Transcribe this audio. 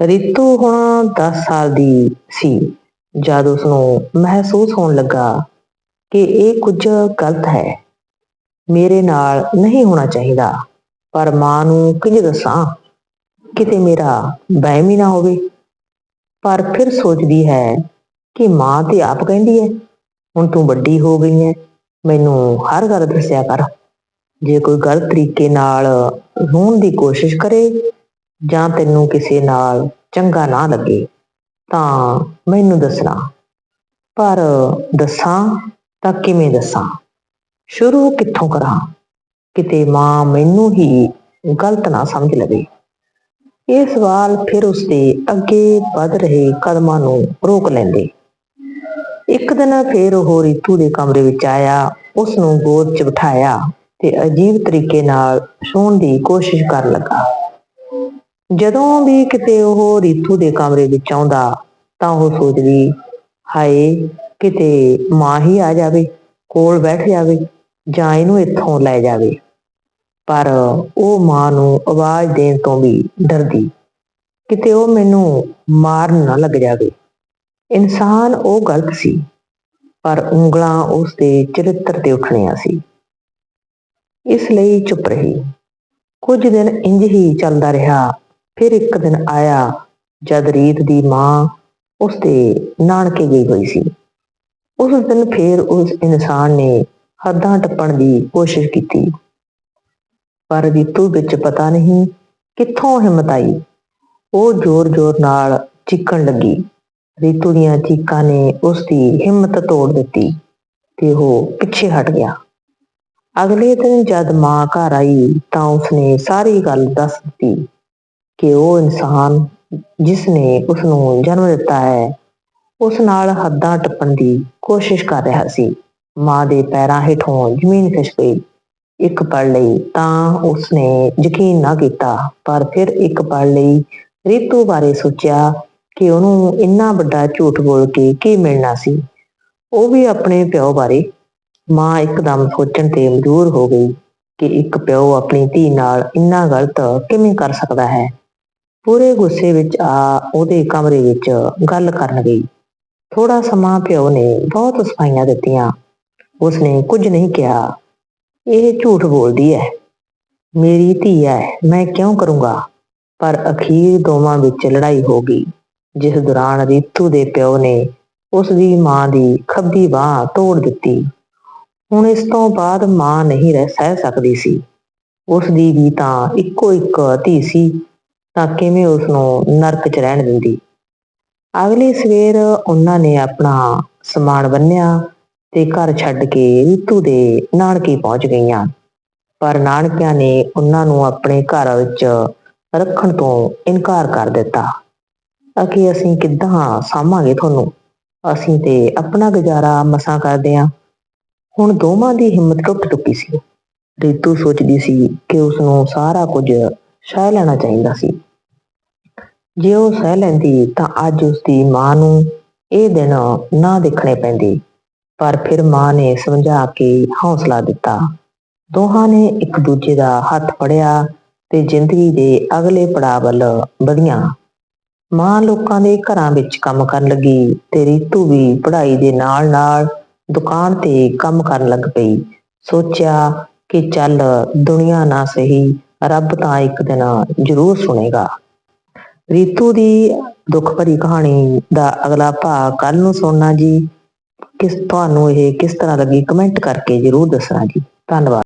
ਰਿਤੂ ਹੁਣ 10 ਸਾਲ ਦੀ ਸੀ। ਜਦ ਉਸ ਨੂੰ ਮਹਿਸੂਸ ਹੋਣ ਲੱਗਾ ਕਿ ਇਹ ਕੁਝ ਗਲਤ ਹੈ, ਮੇਰੇ ਨਾਲ ਨਹੀਂ ਹੋਣਾ ਚਾਹੀਦਾ, ਪਰ ਮਾਂ ਨੂੰ ਕਿੰਜ ਦੱਸਾਂ? ਕਿਤੇ ਮੇਰਾ ਵਹਿਮ ਹੀ ਨਾ ਹੋਵੇ। ਪਰ ਫਿਰ ਸੋਚਦੀ ਹੈ ਕਿ ਮਾਂ ਤੇ ਆਪ ਕਹਿੰਦੀ ਹੈ, ਹੁਣ ਤੂੰ ਵੱਡੀ ਹੋ ਗਈ ਹੈ, ਮੈਨੂੰ ਹਰ ਗੱਲ ਦੱਸਿਆ ਕਰ। ਜੇ ਕੋਈ ਗਲਤ ਤਰੀਕੇ ਨਾਲ ਹੋਣ ਦੀ ਕੋਸ਼ਿਸ਼ ਕਰੇ ਜਾਂ ਤੈਨੂੰ ਕਿਸੇ ਨਾਲ ਚੰਗਾ ਨਾ ਲੱਗੇ, ਤਾਂ ਮੈਨੂੰ ਦੱਸਣਾ। ਪਰ ਦੱਸਾਂ ਤਾਂ ਕਿਵੇਂ ਦੱਸਾਂ? ਸ਼ੁਰੂ ਕਿੱਥੋਂ ਕਰਾਂ? ਕਿਤੇ ਮਾਂ ਮੈਨੂੰ ਹੀ ਗਲਤ ਨਾ ਸਮਝ ਲਵੇ। ਇਹ ਸਵਾਲ ਫਿਰ ਉਸਦੇ ਅੱਗੇ ਵੱਧ ਰਹੇ ਕਦਮਾਂ ਨੂੰ ਰੋਕ ਲੈਂਦੇ। ਇੱਕ ਦਿਨ ਫਿਰ ਉਹ ਰੀਤੂ ਦੇ ਕਮਰੇ ਵਿੱਚ ਆਇਆ ਉਸ ਨੂੰ ਗੋਦ 'ਚ ਬਿਠਾਇਆ ਤੇ ਅਜੀਬ ਤਰੀਕੇ ਨਾਲ ਛੂਹਣ ਦੀ ਕੋਸ਼ਿਸ਼ ਕਰਨ ਲੱਗਾ। ਜਦੋਂ ਵੀ ਕਿਤੇ ਉਹ ਰੀਤੂ ਦੇ ਕਮਰੇ ਵਿੱਚ ਆਉਂਦਾ, ਤਾਂ ਉਹ ਸੋਚਦੀ, ਹਾਏ, ਕਿਤੇ ਮਾਂ ਹੀ ਆ ਜਾਵੇ, ਕੋਲ ਬੈਠ ਜਾਵੇ, ਜਾਂ ਇਹਨੂੰ ਇੱਥੋਂ ਲੈ ਜਾਵੇ। ਪਰ ਉਹ ਮਾਂ ਨੂੰ ਆਵਾਜ਼ ਦੇਣ ਤੋਂ ਵੀ ਡਰਦੀ। ਕਿਤੇ ਉਹ ਮੈਨੂੰ ਮਾਰਨ ਨਾ ਲੱਗ ਜਾਵੇ। ਇਨਸਾਨ ਉਹ ਗਲਤ ਸੀ, ਪਰ ਉਂਗਲਾਂ ਉਸ ਦੇ ਚਰਿੱਤਰ ਤੇ ਉੱਠਣੀਆਂ ਸੀ। ਇਸ ਲਈ ਚੁੱਪ ਰਹੀ। ਕੁਝ ਦਿਨ ਇੰਜ ਹੀ ਚੱਲਦਾ ਰਿਹਾ ਫਿਰ ਇੱਕ ਦਿਨ ਆਇਆ, ਜਦ ਰੀਤ ਦੀ ਮਾਂ ਉਸ ਦੇ ਨਾਨਕੇ ਗਈ ਹੋਈ ਸੀ। ਉਸ ਦਿਨ ਫਿਰ ਉਸ ਇਨਸਾਨ ਨੇ ਹੱਦਾਂ ਟੱਪਣ ਦੀ ਕੋਸ਼ਿਸ਼ ਕੀਤੀ। ਪਰ ਰੀਤੂ ਵਿੱਚ ਪਤਾ ਨਹੀਂ ਕਿੱਥੋਂ ਹਿੰਮਤ ਆਈ। ਉਹ ਜ਼ੋਰ-ਜ਼ੋਰ ਨਾਲ ਚੀਕਣ ਲੱਗੀ। ਰੀਤੂ ਦੀਆਂ ਚੀਕਾਂ ਨੇ ਉਸ ਦੀ ਹਿੰਮਤ ਤੋੜ ਦਿੱਤੀ ਤੇ ਉਹ ਪਿੱਛੇ ਹਟ ਗਿਆ। ਅਗਲੇ ਦਿਨ ਜਦ ਮਾਂ ਘਰ ਆਈ ਤਾਂ ਉਸਨੇ ਸਾਰੀ ਗੱਲ ਦੱਸ ਦਿੱਤੀ। ਕਿ ਉਹ ਇਨਸਾਨ ਜਿਸ ਨੇ ਉਸ ਨੂੰ ਜਨਮ ਦਿੱਤਾ ਹੈ, ਉਸ ਨਾਲ ਹੱਦਾਂ ਟੱਪਣ ਦੀ ਕੋਸ਼ਿਸ਼ ਕਰ ਰਿਹਾ ਸੀ। ਮਾਂ ਦੇ ਪੈਰਾਂ ਹੇਠੋਂ ਜ਼ਮੀਨ ਖਿਸਕ ਗਈ। ਇੱਕ ਪਲ ਲਈ ਤਾਂ ਉਸਨੇ ਯਕੀਨ ਨਾ ਕੀਤਾ, ਪਰ ਫਿਰ ਇੱਕ ਪਲ ਲਈ ਰੀਤੂ ਬਾਰੇ ਸੋਚਿਆ ਕਿ ਉਹਨੂੰ ਇੰਨਾ ਵੱਡਾ ਝੂਠ ਬੋਲ ਕੇ ਕੀ ਮਿਲਣਾ ਸੀ। ਉਹ ਵੀ ਆਪਣੇ ਪਿਓ ਬਾਰੇ। ਮਾਂ ਇੱਕਦਮ ਸੋਚਣ ਤੇ ਮਜਬੂਰ ਹੋ ਗਈ ਕਿ ਇੱਕ ਪਿਓ ਆਪਣੀ ਧੀ ਨਾਲ ਇੰਨਾ ਗਲਤ ਕਿਵੇਂ ਕਰ ਸਕਦਾ ਹੈ। ਪੂਰੇ ਗੁੱਸੇ ਵਿੱਚ ਆ ਉਹਦੇ ਕਮਰੇ ਵਿੱਚ ਗੱਲ ਕਰਨ ਗਈ। ਥੋੜਾ ਸਮਾਂ ਪਿਓ ਨੇ ਬਹੁਤ ਸਫਾਈਆਂ ਦਿੱਤੀਆਂ। ਉਸਨੇ ਕੁਝ ਨਹੀਂ ਕਿਹਾ। ਇਹ ਝੂਠ ਬੋਲਦੀ ਹੈ ਮੇਰੀ ਧੀ ਹੈ ਮੈਂ ਕਿਉਂ ਕਰੂੰਗਾ? ਪਰ ਅਖੀਰ ਦੋਵਾਂ ਵਿੱਚ ਲੜਾਈ ਹੋ ਗਈ, ਜਿਸ ਦੌਰਾਨ ਰੀਤੂ ਦੇ ਪਿਓ ਨੇ ਉਸ ਦੀ ਮਾਂ ਦੀ ਖੱਬੀ ਬਾਹ ਤੋੜ ਦਿੱਤੀ। ਹੁਣ ਇਸ ਤੋਂ ਬਾਅਦ ਮਾਂ ਨਹੀਂ ਰਹਿ ਸਹਿ ਸਕਦੀ ਸੀ। ਉਸ ਦੀ ਵੀ ਤਾਂ ਇੱਕੋ ਇੱਕ ਧੀ ਸੀ। ਤਾਂ ਕਿਵੇਂ ਉਸ ਨੂੰ ਨਰਕ 'ਚ ਰਹਿਣ ਦਿੰਦੀ। ਅਗਲੀ ਸਵੇਰ ਉਹਨਾਂ ਨੇ ਆਪਣਾ ਸਮਾਨ ਬੰਨਿਆ ਤੇ ਘਰ ਛੱਡ ਕੇ ਰੀਤੂ ਦੇ ਨਾਨਕੇ ਪਹੁੰਚ ਗਈਆਂ। ਪਰ ਨਾਨਕਿਆਂ ਨੇ ਉਹਨਾਂ ਨੂੰ ਆਪਣੇ ਘਰ ਵਿੱਚ ਰੱਖਣ ਤੋਂ ਇਨਕਾਰ ਕਰ ਦਿੱਤਾ। ਅਕੇ ਅਸੀਂ ਕਿੱਦਾਂ ਸਾਂਭਾਂਗੇ ਤੁਹਾਨੂੰ? ਅਸੀਂ ਤੇ ਆਪਣਾ ਗੁਜ਼ਾਰਾ ਮਸਾਂ ਕਰਦੇ ਹਾਂ ਹੁਣ ਦੋਵਾਂ ਦੀ ਹਿੰਮਤ ਟੁੱਟ ਚੁੱਕੀ ਸੀ। ਰੀਤੂ ਸੋਚਦੀ ਸੀ ਕਿ ਉਸ ਨੂੰ ਸਾਰਾ ਕੁਝ ਸਹਿ ਲੈਣਾ ਚਾਹੀਦਾ ਸੀ। ਜੇ ਉਹ ਸਹਿ ਲੈਂਦੀ ਤਾਂ ਅੱਜ ਉਸਦੀ ਮਾਂ ਨੂੰ ਇਹ ਦਿਨ ਨਾ ਦੇਖਣੇ ਪੈਂਦੇ। ਪਰ ਫਿਰ ਮਾਂ ਨੇ ਸਮਝਾ ਕੇ ਹੌਸਲਾ ਦਿੱਤਾ। ਦੋਹਾਂ ਨੇ ਇੱਕ ਦੂਜੇ ਦਾ ਹੱਥ ਫੜਿਆ ਤੇ ਜ਼ਿੰਦਗੀ ਦੇ ਅਗਲੇ ਪੜਾਅ ਵੱਲ ਵਧੀਆਂ। ਮਾਂ ਲੋਕਾਂ ਦੇ ਘਰਾਂ ਵਿੱਚ ਕੰਮ ਕਰਨ ਲੱਗੀ ਤੇ ਰੀਤੂ ਵੀ ਪੜ੍ਹਾਈ ਦੇ ਨਾਲ-ਨਾਲ ਦੁਕਾਨ ਤੇ ਕੰਮ ਕਰਨ ਲੱਗ ਪਈ। ਸੋਚਿਆ ਕਿ ਚੱਲ ਦੁਨੀਆ ਨਾ ਸਹੀ, ਰੱਬ ਤਾਂ ਇੱਕ ਦਿਨ ਜ਼ਰੂਰ ਸੁਣੇਗਾ। ਰੀਤੂ ਦੀ ਦੁੱਖ ਭਰੀ ਕਹਾਣੀ ਦਾ ਅਗਲਾ ਭਾਗ ਕੱਲ ਨੂੰ ਸੁਣਨਾ ਜੀ। ਕਿਸ ਤੁਹਾਨੂੰ ਇਹ ਕਿਸ ਤਰ੍ਹਾਂ ਲੱਗੀ? ਕਮੈਂਟ ਕਰਕੇ ਜ਼ਰੂਰ ਦੱਸਣਾ ਜੀ। ਧੰਨਵਾਦ।